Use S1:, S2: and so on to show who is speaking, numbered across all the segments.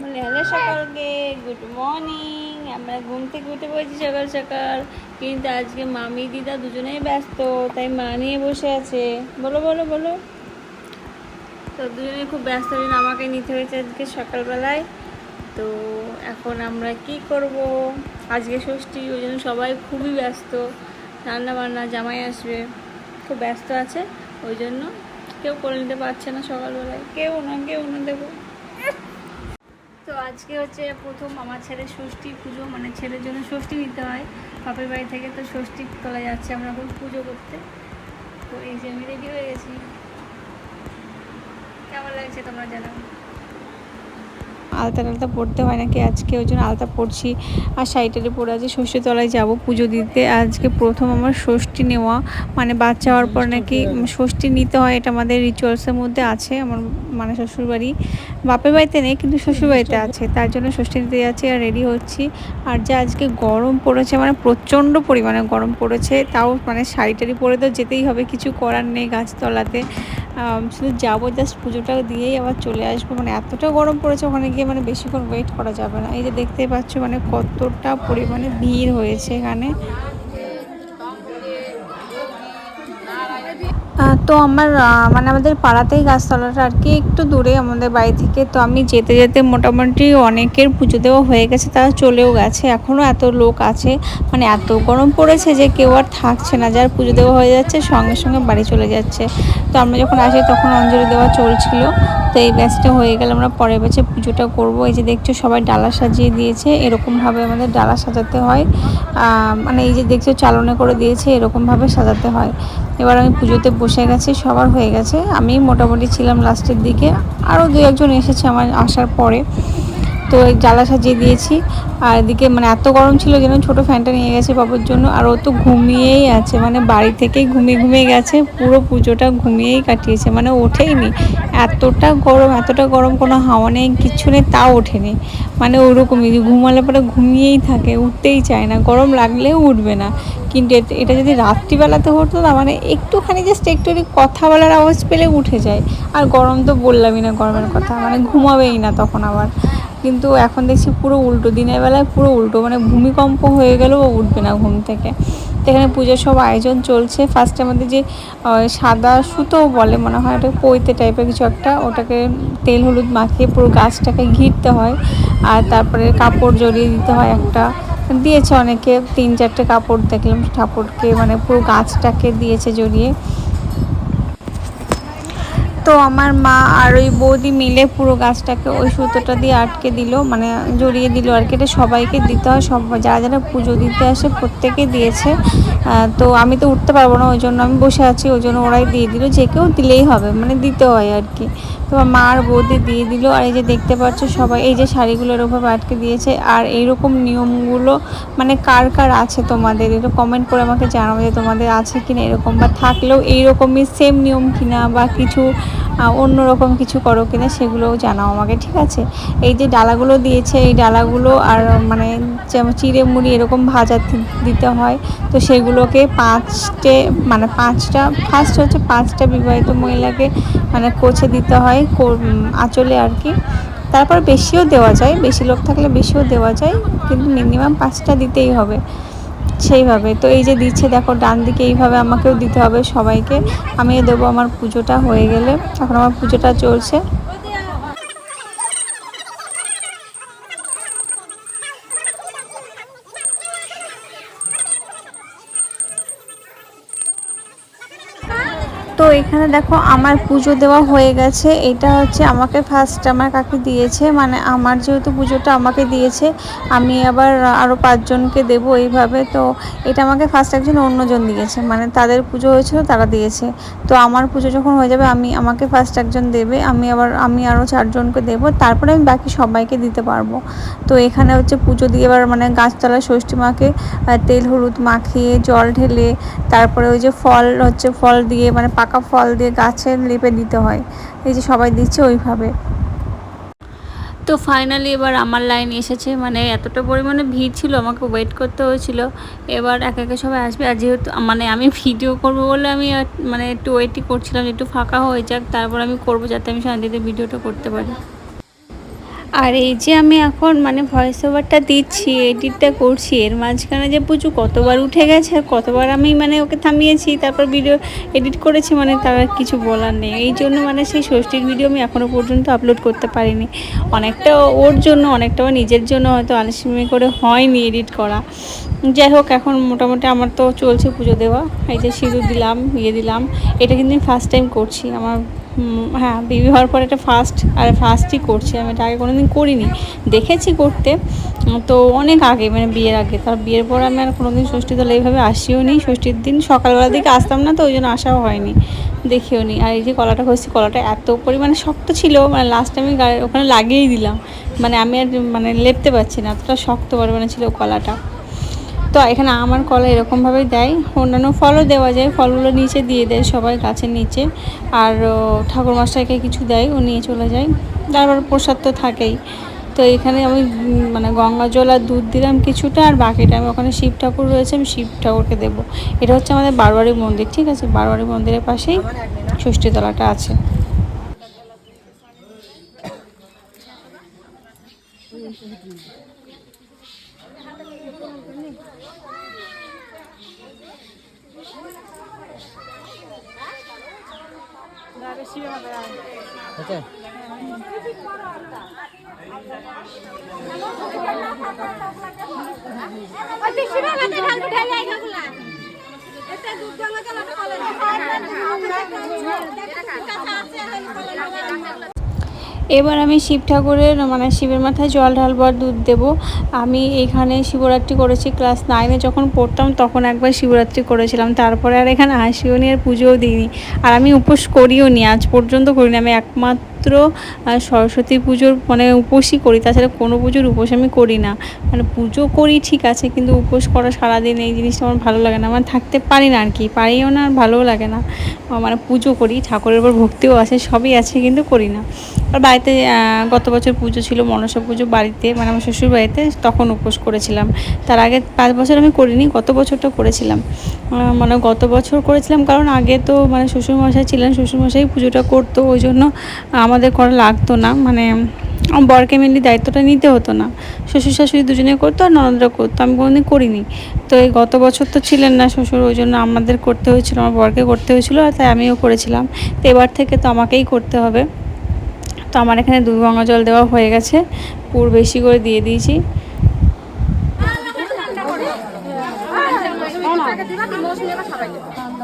S1: বলে hello সকালকে good morning আমরা ঘুম থেকে উঠে পড়েছি সকাল সকাল। কিন্তু আজকে মামি দিদা দুজনেই ব্যস্ত, তাই মা নিয়ে বসে আছে। বলো বলো বলো। তো দুজনেই খুব ব্যস্ত জন্য আমাকে নিতে হয়েছে আজকে সকালবেলায়। তো এখন আমরা কি করব? আজকে ষষ্ঠী, ওই জন্য সবাই খুবই ব্যস্ত। রান্না বান্না জামাই আসবে। খুব ব্যস্ত আছে, ওই জন্য কেউ করে নিতে পারছে না সকালবেলায়। কেউ না কেউ না দেবো। তো আজকে হচ্ছে প্রথম আমার ছেলে ষষ্ঠী পুজো মানে ছেলের জন্য ষষ্ঠী নিতে হয়। বাপের বাড়ি থেকে তো ষষ্ঠী তোলা যাচ্ছে, আমরা এখন পুজো করতে। তো এই যে আমি রেডি হয়ে গেছি। কেমন লাগছে তোমরা জানাও। আলতা টালতা পড়তে হয় নাকি? আজকে ওই জন্য আলতা পড়ছি। আর শাড়িটারে পরে আজকে ষষ্ঠী তলায় যাব পুজো দিতে। আজকে প্রথম আমার ষষ্ঠী নেওয়া। মানে বাচ্চা হওয়ার পর নাকি ষষ্ঠী নিতে হয় এটা আমাদের রিচুয়ালসের মধ্যে আছে। আমার মানে শ্বশুরবাড়ি। বাপের বাড়িতে নেই কিন্তু শ্বশুরবাড়িতে আছে। তার জন্য ষষ্ঠী নিতে যাচ্ছি আর রেডি হচ্ছি। আর যা আজকে গরম পড়েছে মানে প্রচণ্ড পরিমাণে গরম পড়েছে। তাও মানে শাড়ি টাড়ি পরে তো যেতেই হবে। কিছু করার নেই গাছতলাতে। শুধু যাব জাস্ট পুজোটা দিয়েই আবার চলে আসব। মানে এতটা গরম পড়েছে ওখানে গিয়ে মানে বেশিক্ষণ ওয়েট করা যাবে না। এই যে দেখতে পাচ্ছ মানে কতটা পরিমাণে ভিড় হয়েছে এখানে। তো আমার মানে আমাদের পাড়াতেই গাছতলাটা আর কি একটু দূরে আমাদের বাড়ি থেকে। তো আমি যেতে যেতে মোটামুটি অনেকের পুজো দেওয়া হয়ে গেছে, তারা চলেও গেছে। এখনও এত লোক আছে মানে এত গরম পড়েছে যে কেউ আর থাকছে না। যার পুজো দেওয়া হয়ে যাচ্ছে, সঙ্গে সঙ্গে বাড়ি চলে যাচ্ছে। তো আমরা যখন আসি তখন অঞ্জলি দেওয়া চলছিল। তো এই ব্যাচটা হয়ে গেলে আমরা পরের ব্যাচে পুজোটা করব। এই যে দেখছ সবাই ডালা সাজিয়ে দিয়েছে, এরকমভাবে আমাদের ডালা সাজাতে হয়। মানে এই যে দেখছ চালনে করে দিয়েছে, এরকমভাবে সাজাতে হয়। এবার আমি পুজোতে বসে গেছি, সবার হয়ে গেছে। আমি মোটামুটি ছিলাম লাস্টের দিকে। আরও দু একজন এসেছে আমার আসার পরে। তো জ্বালা সাজিয়ে দিয়েছি। আর এদিকে মানে এত গরম ছিল যেন ছোটো ফ্যানটা নিয়ে গেছে বাবুর জন্য। আর ও তো ঘুমিয়েই আছে মানে বাড়ি থেকেই ঘুমিয়ে ঘুমিয়ে গেছে। পুরো পুজোটা ঘুমিয়েই কাটিয়েছে মানে ওঠেইনি। এতটা গরম এতটা গরম কোনো হাওয়া নেই, কিচ্ছু নেই, তাও ওঠেনি। মানে ওরকমই ঘুমালে পরে ঘুমিয়েই থাকে, উঠতেই চায় না। গরম লাগলেও উঠবে না। কিন্তু এট- যদি রাত্রিবেলাতে হতো না মানে একটুখানি জাস্ট একটু কথা বলার আওয়াজ পেলে উঠে যায়। আর গরম তো বললামই না গরমের কথা মানে ঘুমাবেই না তখন আবার। কিন্তু এখন দেখছি পুরো উল্টো, দিনের বেলায় পুরো উল্টো মানে ভূমিকম্প হয়ে গেলেও উঠবে না ঘুম থেকে। তো এখানে পুজোর সব আয়োজন চলছে। ফার্স্টে আমাদের যে সাদা সুতো বলে মনে হয়, ওটা পৈতে টাইপের কিছু একটা, ওটাকে তেল হলুদ মাখিয়ে পুরো গাছটাকে ঘিরতে হয়। আর তারপরে কাপড় জড়িয়ে দিতে হয় একটা। দিয়েছে অনেকে, তিন চারটে কাপড় দেখলাম ঠাকুরকে মানে পুরো গাছটাকে দিয়েছে জড়িয়ে। তো আমার মা আর ওই বৌদি মিলে পুরো গাছটাকে ওই সুতোটা দিয়ে আটকে দিল মানে জড়িয়ে দিল আর কি। এটা সবাইকে দিতে হয়, সব যারা যারা পুজো দিতে আসে প্রত্যেকে দিয়েছে। তো আমি তো উঠতে পারব না, ওই জন্য আমি বসে আছি, ওই জন্য ওরাই দিয়ে দিল। যে কেউ দিলেই হবে মানে দিতে হয় আর কি। তো মা আর বৌদি দিয়ে দিল, আর এই যে দেখতে পাচ্ছ সবাই, এই যে শাড়িগুলো এরকমভাবে আটকে দিয়েছে, আর এইরকম নিয়মগুলো মানে কার কার আছে তোমাদের? একটু কমেন্ট করে আমাকে জানাব যে তোমাদের আছে কিনা এরকম, বা থাকলেও এইরকমই সেম নিয়ম কিনা, বা কিছু আহ, অন্যরকম কিছু করো কিনা সেগুলোও জানাও আমাকে ঠিক আছে? এই যে ডালাগুলো দিয়েছে এই ডালাগুলো আর মানে যেমন চিড়ে মুড়ি এরকম ভাজা দিতে হয় তো সেগুলোকে পাঁচটে মানে পাঁচটা ফার্স্ট হচ্ছে পাঁচটা বিবাহিত মহিলাকে মানে কোচে দিতে হয় আঁচলে আর কি। তারপর বেশিও দেওয়া যায় বেশি লোক থাকলে বেশিও দেওয়া যায় কিন্তু মিনিমাম পাঁচটা দিতেই হবে। সেইভাবে তো এই যে দিচ্ছে, দেখো ডান দিকে এইভাবে আমাকেও দিতে হবে সবাইকে। আমি দেবো, আমার পুজোটা হয়ে গেলে। এখন আমার পুজোটা চলছে। তো এখানে দেখো আমার পুজো দেওয়া হয়ে গেছে। এটা হচ্ছে আমাকে ফার্স্ট আমার কাকি দিয়েছে মানে আমার যেহেতু পুজোটা আমাকে দিয়েছে, আমি আবার আরও পাঁচজনকে দেব এইভাবে। তো এটা আমাকে ফার্স্ট একজন অন্যজন দিয়েছে মানে তাদের পুজো হয়েছিল তারা দিয়েছে। তো আমার পুজো যখন হয়ে যাবে, আমি আমাকে ফার্স্ট একজন দেবে, আমি আবার, আমি আরও চারজনকে দেবো, তারপরে আমি বাকি সবাইকে দিতে পারব। তো এখানে হচ্ছে পুজো দিয়ে এবার মানে গাছতলায় ষষ্ঠী মাকে তেল হলুদ মাখিয়ে, জল ঢেলে, তারপরে ওই যে ফল হচ্ছে, ফল দিয়ে মানে পাকা ফল দিয়ে গাছে লেপে দিতে হয়। এই যে সবাই দিচ্ছে ওইভাবে। তো ফাইনালি এবার আমার লাইন এসেছে। মানে এতটা পরিমাণে ভিড় ছিল, আমাকে ওয়েট করতে হয়েছিল। এবার একে একে সবাই আসবে। আর যেহেতু মানে আমি ভিডিও করব বলে আমি মানে একটু ওয়েটই করছিলাম একটু ফাঁকা হয়ে যাক, তারপর আমি করব যাতে আমি শান্তিতে ভিডিওটা করতে পারি। আর এই যে আমি এখন মানে ভয়েস ওভারটা দিচ্ছি এডিটটা করছি, এর মাঝখানে যে পুজো কতবার উঠে গেছে আর কতবার আমি মানে ওকে থামিয়েছি, তারপর ভিডিও এডিট করেছি মানে তার কিছু বলার নেই। এই জন্য মানে সেই ষষ্ঠীর ভিডিও আমি এখনও পর্যন্ত আপলোড করতে পারিনি। অনেকটা ওর জন্য, অনেকটা নিজের জন্য হয়তো আলসেমি করে হয়নি এডিট করা। যাই হোক, এখন মোটামুটি আমার তো চলছে পুজো দেওয়া। এই যে সিঁদুর দিলাম ইয়ে দিলাম। এটা কিন্তু আমি ফার্স্ট টাইম করছি। আমার হ্যাঁ বেবি হওয়ার পর এটা ফার্স্ট আর ফার্স্টই করছি, আমি এটা আগে কোনো দিন করিনি। দেখেছি করতে তো অনেক আগে মানে বিয়ের আগে। তার বিয়ের পর আমি আর কোনো দিন ষষ্ঠী দলে এইভাবে আসিও নি। ষষ্ঠীর দিন সকালবেলার দিকে আসতাম না তো, ওই জন্য আসাও হয়নি, দেখিও নি। আর এই যে কলাটা করছি কলাটা এত পরিমাণে শক্ত ছিল মানে লাস্ট আমি ওখানে লাগিয়েই দিলাম। মানে আমি আর মানে লেপতে পারছি না, এতটা শক্ত পরিমাণে ছিল কলাটা। তো এখানে আমার কলা এরকমভাবেই দেয়। অন্যান্য ফলও দেওয়া যায়, ফলগুলো নিচে দিয়ে দেয় সবাই গাছের নিচে। আর ঠাকুর মশাইকে কিছু দেয়, ও নিয়ে চলে যায়। তারপর প্রসাদ তো থাকেই। তো এখানে আমি মানে গঙ্গা জল আর দুধ দিলাম কিছুটা, আর বাকিটা আমি ওখানে শিব ঠাকুর রয়েছে, আমি শিব ঠাকুরকে দেবো। এটা হচ্ছে আমাদের বারোয়ারি মন্দির, ঠিক আছে? বারোয়ারি মন্দিরের পাশেই ষষ্ঠীতলাটা আছে।
S2: আচ্ছা
S3: ওই এগুলা এটা
S1: এবার আমি শিব ঠাকুরের মানে শিবের মাথায় জল ঢালবার দুধ দেব। আমি এখানে শিবরাত্রি করেছি ক্লাস নাইনে যখন পড়তাম তখন একবার শিবরাত্রি করেছিলাম। তারপরে আর এখানে আসিও নি আর পুজোও দিইনি। আর আমি উপোস করিও নি আজ পর্যন্ত করিনি। আমি একমাত্র আহ, সরস্বতী পুজোর মানে উপোসই করি তাছাড়া কোনো পুজোর উপোস আমি করি না। মানে পুজো করি ঠিক আছে কিন্তু উপোস করা সারাদিন এই জিনিসটা আমার ভালো লাগে না। আমার থাকতে পারি না আর কি পারিও না আর ভালোও লাগে না। মানে পুজো করি ঠাকুরের উপর ভক্তিও আছে সবই আছে কিন্তু করি না। আর বাড়িতে গত বছর পুজো ছিল মনসা পুজো বাড়িতে মানে আমার শ্বশুর বাড়িতে তখন উপোস করেছিলাম। তার আগে পাঁচ বছর আমি করিনি গত বছরটা করেছিলাম। মানে গত বছর করেছিলাম কারণ আগে তো মানে শ্বশুরমশাই ছিলেন শ্বশুরমশাই পুজোটা করতো ওই জন্য আমাদের করা লাগতো না মানে বরকে মেনলি দায়িত্বটা নিতে হতো না শ্বশুর শাশুড়ি দুজনে করতো আর ননদরা করতো আমি কোনোদিন করিনি তো এই গত বছর তো ছিলেন না শ্বশুর ওই জন্য আমাদের করতে হয়েছিল আমার বরকে করতে হয়েছিল আর তাই আমিও করেছিলাম তো এবার থেকে তো আমাকেই করতে হবে তো আমার এখানে দুধ গঙ্গা জল দেওয়া হয়ে গেছে পুর বেশি করে দিয়ে দিয়েছি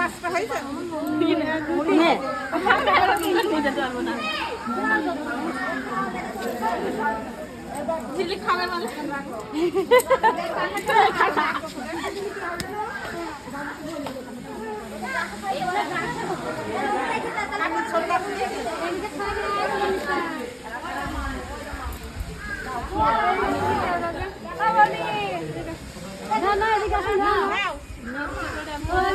S3: পাঁচটা হয়েছে খাবে মানে?